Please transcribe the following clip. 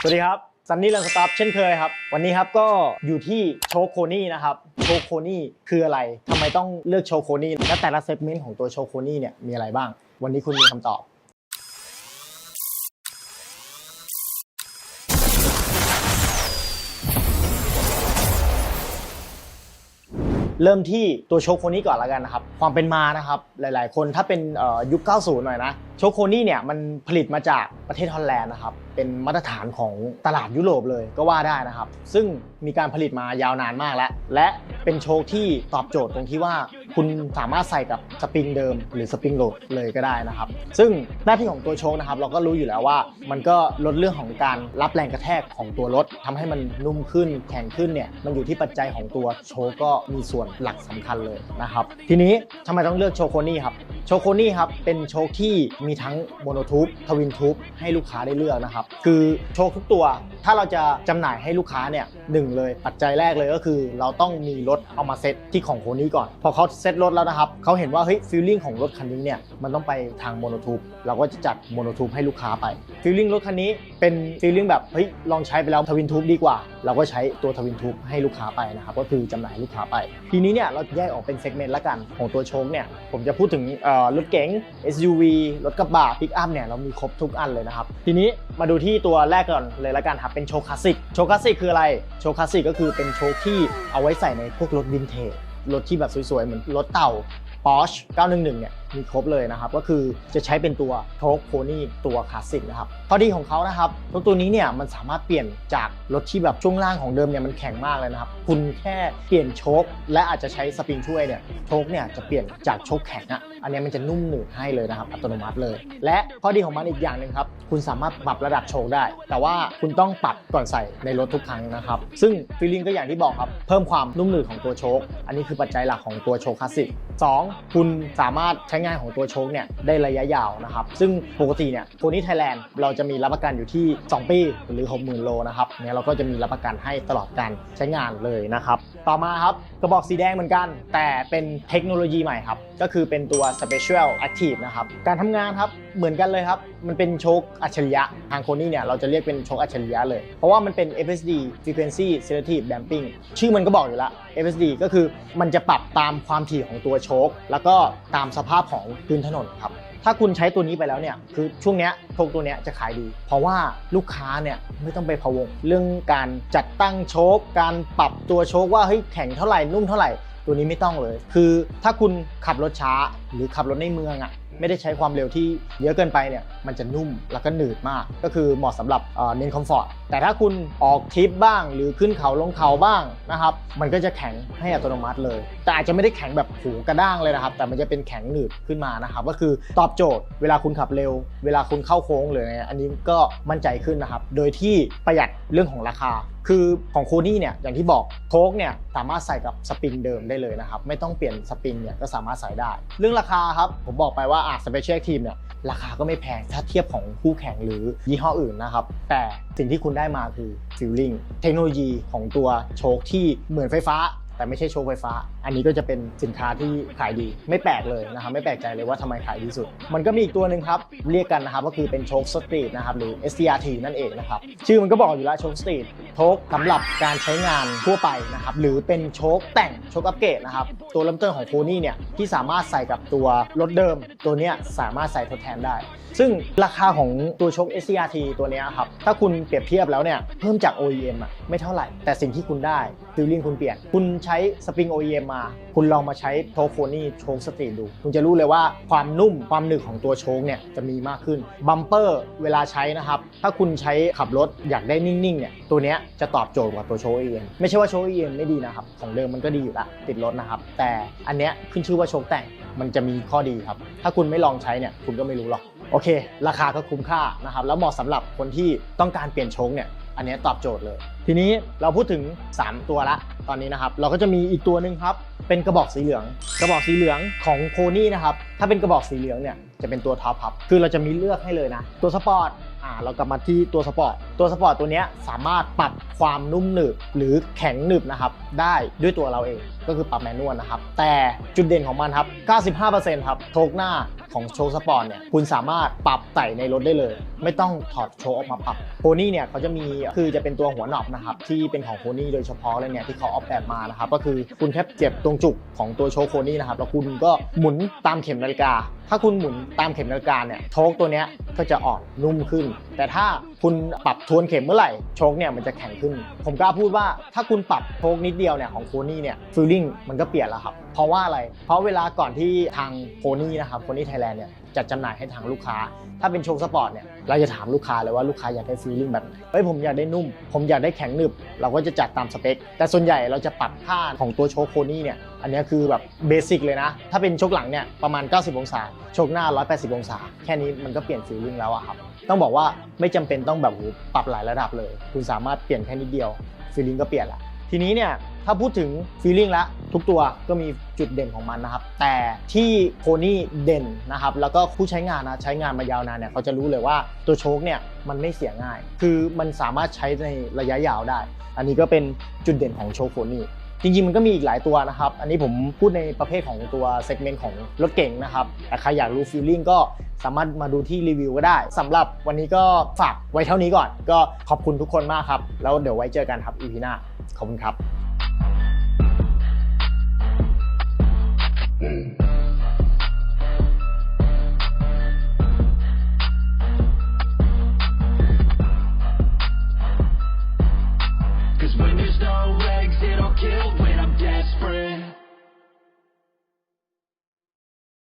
สวัสดีครับซันนี่ลันสตาร์เช่นเคยครับ วันนี้ครับก็อยู่ที่โชโคนี่นะครับโชโคนี่คืออะไรทำไมต้องเลือกโชโคนี่และแต่ละเซกเมนต์ของตัวโชโคนี่เนี่ยมีอะไรบ้าง วันนี้คุณมีคำตอบ เริ่มที่ตัวโชโคนี่ก่อนละกันนะครับ ความเป็นมานะครับ หลาย ๆ คนถ้าเป็นยุค 90 หน่อยนะ โชโคนี่เนี่ยมันผลิตมาจากประเทศฮอลแลนด์นะครับ เป็นมาตรฐานของตลาดยุโรปเลยก็ว่าได้นะครับ ซึ่งมีการผลิตมายาวนานมากแล้ว และเป็นโชคที่ตอบโจทย์ตรงที่ว่าคุณสามารถใส่กับสปริงเดิม หรือสปริงโหลดเลยก็ได้นะครับ ซึ่งหน้าที่ของตัวโชคนะครับ เราก็รู้อยู่แล้วว่า มันก็ลดเรื่องของการรับแรงกระแทกของตัวรถทำให้มันนุ่มขึ้นแข็งขึ้นเนี่ยมันอยู่ที่ปัจจัยของตัวโชคก็มีส่วนหลักสำคัญเลยนะครับ ทีนี้ทำไมต้องเลือกโชโคนี่ครับ โชโคนี่ครับเป็นโชคที่มีทั้งโมโนทูบทวินทูบให้ลูกค้าได้เลือกนะครับ คือโชคทุกตัว ถ้าเราจะจำหน่ายให้ลูกค้าเนี่ยหนึ่งเลยปัจจัยแรกเลยก็คือ เราต้องมีรถเอามาเซตที่ของโคนี่ก่อน พอเขาเซตรถแล้วนะครับเขาเห็นว่าเฮ้ยฟีลลิ่งของรถคันนี้เนี่ยมันต้องไปทางโมโนทูบเราก็จะจัดโมโนทูบให้ลูกค้าไปฟีลลิ่งรถคันนี้เป็นฟีลลิ่งแบบเฮ้ยลองใช้ไปแล้วทวินทูบดีกว่า เราก็ใช้ตัวทวินทูบให้ลูกค้าไปนะครับก็คือจำหน่ายลูกค้าไป ทีนี้เนี่ยเราแยกออกเป็นเซกเมนต์ละกันของตัวโชคเนี่ยผมจะพูดถึงเอ่อรถเก๋ง SUV รถกระบะปิกอัพเนี่ยเรามีครบทุกอันเลยนะครับ ทีนี้มาดูที่ตัวแรกก่อนเลยละกันครับเป็นโชคคลาสสิกโชคคลาสสิกคืออะไร โชคคลาสสิกก็คือเป็นโชคที่เอาไว้ใส่ในพวกรถวินเทจรถที่แบบสวยๆ เหมือนรถเต่า Porsche 911 เนี่ยมีครบเลยนะครับ ก็คือจะใช้เป็นตัวโชคโพนี่ตัวคลาสสิกนะครับข้อดีของเขานะครับรถตัวนี้เนี่ยมันสามารถเปลี่ยนจากรถที่แบบช่วงล่างของเดิมเนี่ยมันแข็งมากเลยนะครับ คุณแค่เปลี่ยนโชคและอาจจะใช้สปริงช่วยเนี่ยโชคเนี่ยจะเปลี่ยนจากโชคแข็งอะอันนี้มันจะนุ่มหนืดให้เลยนะครับอัตโนมัติเลย และข้อดีของมันอีกอย่างหนึ่งครับคุณสามารถปรับระดับโชคได้ แต่ว่าคุณต้องปรับก่อนใส่ในรถทุกครั้งนะครับซึ่งฟีลลิ่งก็อย่างที่บอกครับเพิ่มความนุ่มหนืดของตัวโชคอันนี้คือปัจจัยหลักของตัวโชคคลาสสิก 2. คุณสามารถใช้งานของตัวโชคเนี่ยได้ระยะยาวนะครับ ซึ่งปกติเนี่ยโคนี่ไทยแลนด์เราจะมีรับประกันอยู่ที่ 2 ปีหรือ 60,000 โลนะครับเนี่ยเราก็จะมีรับประกันให้ตลอดการใช้งานเลยนะครับต่อมาครับกระบอกสีแดงเหมือนกัน แต่เป็นเทคโนโลยีใหม่ครับก็คือเป็นตัว Special Active นะครับการทำงานครับเหมือนกันเลยครับมันเป็นโชคอัจฉริยะทางโคนี่เนี่ยเราจะเรียกเป็นโชคอัจฉริยะเลย เพราะว่ามันเป็น FSD Frequency Selective Damping ชื่อมันก็บอกอยู่แล้ว FSD ก็คือมันจะปรับตามความถี่ของตัวโชคแล้วก็ตามสภาพของพื้นถนนครับถ้าคุณใช้ตัวนี้ไปแล้วเนี่ยคือช่วงเนี้ยโชคตัวเนี้ยจะขายดี เพราะว่าลูกค้าเนี่ยไม่ต้องไปพะวง เรื่องการจัดตั้งโชคการปรับตัวโชคว่าเฮ้ยแข็งเท่าไหร่นุ่มเท่าไหร่ตัวนี้ไม่ต้องเลย คือถ้าคุณขับรถช้าหรือขับรถในเมืองอะไม่ได้ใช้ความเร็วที่เยอะเกินไปเนี่ยมันจะนุ่มแล้วก็หนืดมาก ก็คือเหมาะสำหรับเอ่อเน้นคอมฟอร์ตแต่ถ้าคุณออกทริปบ้าง หรือขึ้นเขาลงเขาบ้างนะครับมันก็จะแข็งให้อัตโนมัติเลย แต่อาจจะไม่ได้แข็งแบบหูกระด้างเลยนะครับ แต่มันจะเป็นแข็งหนืดขึ้นมานะครับ ก็คือตอบโจทย์เวลาคุณขับเร็ว เวลาคุณเข้าโค้งหรืออะไรอันนี้ก็มั่นใจขึ้นนะครับ โดยที่ประหยัดเรื่องของราคา คือของโคนี่เนี่ยอย่างที่บอกโค้กเนี่ยสามารถใส่กับสปริงเดิมได้เลยนะครับไม่ต้องเปลี่ยนสปริงเนี่ยก็สามารถใส่ได้ เรื่องราคาครับผมบอกไปว่าอะสเปเชียลทีมเนี่ยราคาก็ไม่แพงถ้าเทียบของคู่แข่งหรือยี่ห้ออื่นนะครับ แต่สิ่งที่คุณได้มาคือฟิลลิ่งเทคโนโลยีของตัวโชคที่เหมือนไฟฟ้า แต่ไม่ใช่โชคไฟฟ้า อันนี้ก็จะเป็นสินค้าที่ขายดีไม่แปลกเลยนะครับไม่แปลกใจเลยว่าทำไมขายดีสุด มันก็มีอีกตัวหนึ่งครับเรียกกันนะครับก็คือเป็นโชคสตรีทนะครับหรือ STRT นั่นเองนะครับชื่อมันก็บอกอยู่แล้วโชคสตรีทโชคสำหรับการใช้งานทั่วไปนะครับหรือเป็นโชคแต่งโชคอัปเกรดนะครับตัวเริ่มต้นของโคนี่เนี่ยที่สามารถใส่กับตัวรถเดิม ตัวเนี้ยสามารถใส่ทดแทนได้ ซึ่งราคาของตัวโชค SCRT ตัวนี้ครับถ้าคุณเปรียบเทียบแล้วเนี่ยเพิ่มจาก OEM อะไม่เท่าไหร่ แต่สิ่งที่คุณได้ฟิลลิ่งคุณเปลี่ยนคุณใใช้สปริง OEM มา คุณลองมาใช้โชคโคนี่โชคสตรีทดู คุณจะรู้เลยว่าความนุ่มความหนึบของตัวโชคเนี่ยจะมีมากขึ้น บัมเปอร์เวลาใช้นะครับ ถ้าคุณใช้ขับรถอยากได้นิ่งๆเนี่ยตัวเนี้ยจะตอบโจทย์กว่าตัวโชค OEM ไม่ใช่ว่าโชค OEM ไม่ดีนะครับ ของเดิมมันก็ดีอยู่ละติดรถนะครับ แต่อันเนี้ยขึ้นชื่อว่าโชคแต่งมันจะมีข้อดีครับ ถ้าคุณไม่ลองใช้เนี่ยคุณก็ไม่รู้หรอกโอเค ราคาก็คุ้มค่านะครับ แล้วเหมาะสำหรับคนที่ต้องการเปลี่ยนโชคเนี่ย อันเนี้ยตอบโจทย์เลย ทีนี้เราพูดถึง 3 ตัวละ ตอนนี้นะครับ เราก็จะมีอีกตัวหนึ่งครับ เป็นกระบอกสีเหลือง กระบอกสีเหลืองของโคนี่นะครับ ถ้าเป็นกระบอกสีเหลืองเนี่ยจะเป็นตัวท็อปครับ คือเราจะมีเลือกให้เลยนะ ตัวสปอร์ต อ่าเรากลับมาที่ตัวสปอร์ตตัวสปอร์ตตัวนี้สามารถปรับความนุ่มหนึบหรือแข็งหนึบนะครับได้ด้วยตัวเราเองก็คือปรับแมนนวลนะครับ แต่จุดเด่นของมันครับ 95%ครับโชคหน้าของโชคสปอร์ตเนี่ยคุณสามารถปรับไต่ในรถได้เลย ไม่ต้องถอดโชคออกมาปรับโพนี่เนี่ยเขาจะมีคือจะเป็นตัวหัวหนอบนะครับที่เป็นของโพนี่โดยเฉพาะเลยเนี่ยที่เขาออกแบบมานะครับก็คือคุณแค่เจ็บตรงจุกของตัวโชคโพนี่นะครับแล้วคุณก็หมุนตามเข็มนาฬิกา ถ้าคุณหมุนตามเข็มนาฬิกาเนี่ยโชคตัวเนี้ย ก็จะออนนุ่มขึ้น แต่ถ้าคุณปรับทวนเข็มเมื่อไหร่โชคเนี่ยมันจะแข็งขึ้น ผมกล้าพูดว่าถ้าคุณปรับโชคนิดเดียวเนี่ยของโพนี่เนี่ยฟีลลิ่งมันก็เปลี่ยนแล้วครับ เพราะว่าอะไร เพราะเวลาก่อนที่ทางโพนี่นะครับโพนี่ไทยแลนด์เนี่ยจัดจำหน่ายให้ทางลูกค้า ถ้าเป็นโชคสปอร์ตเนี่ยเราจะถามลูกค้าเลยว่าลูกค้าอยากได้ฟีลลิ่งแบบไหนเฮ้ยผมอยากได้นุ่ม ผมอยากได้แข็งหนึบ เราก็จะจัดตามสเปค แต่ส่วนใหญ่เราจะปรับค่าของตัวโชคโพนี่เนี่ยอันนี้คือแบบเบสิกเลยนะ ถ้าเป็นโชคหลังเนี่ยประมาณ 90 องศาโชคหน้า 180 องศา แค่นี้มันก็เปลี่ยนฟีลลิ่งแล้วอะครับ ต้องบอกว่าไม่จำเป็นต้องแบบโหปรับหลายระดับเลย คุณสามารถเปลี่ยนแค่นิดเดียวฟีลลิ่งก็เปลี่ยนละ ทีนี้เนี่ยถ้าพูดถึงฟีลลิ่งล้วทุกตัวก็มีจุดเด่นของมันนะครับ แต่ที่โพนี่เด่นนะครับ แล้วก็ผู้ใช้งานนะใช้งานมายาวนานเนี่ยเขาจะรู้เลยว่าตัวโชคเนี่ยมันไม่เสียง่าย คือมันสามารถใช้ในระยะยาวได้ อันนี้ก็เป็นจุดเด่นของโชคโพนี่ จริงๆมันก็มีอีกหลายตัวนะครับ อันนี้ผมพูดในประเภทของตัวเซกเมนต์ของรถเก่งนะครับ แต่ใครอยากรู้ฟีลลิ่งก็สามารถมาดูที่รีวิวก็ได้สำหรับวันนี้ก็ฝากไว้เท่านี้ก่อน ก็ขอบคุณทุกคนมากครับ แล้วเดี๋ยวไว้เจอกันครับอีพีหน้า ขอบคุณครับ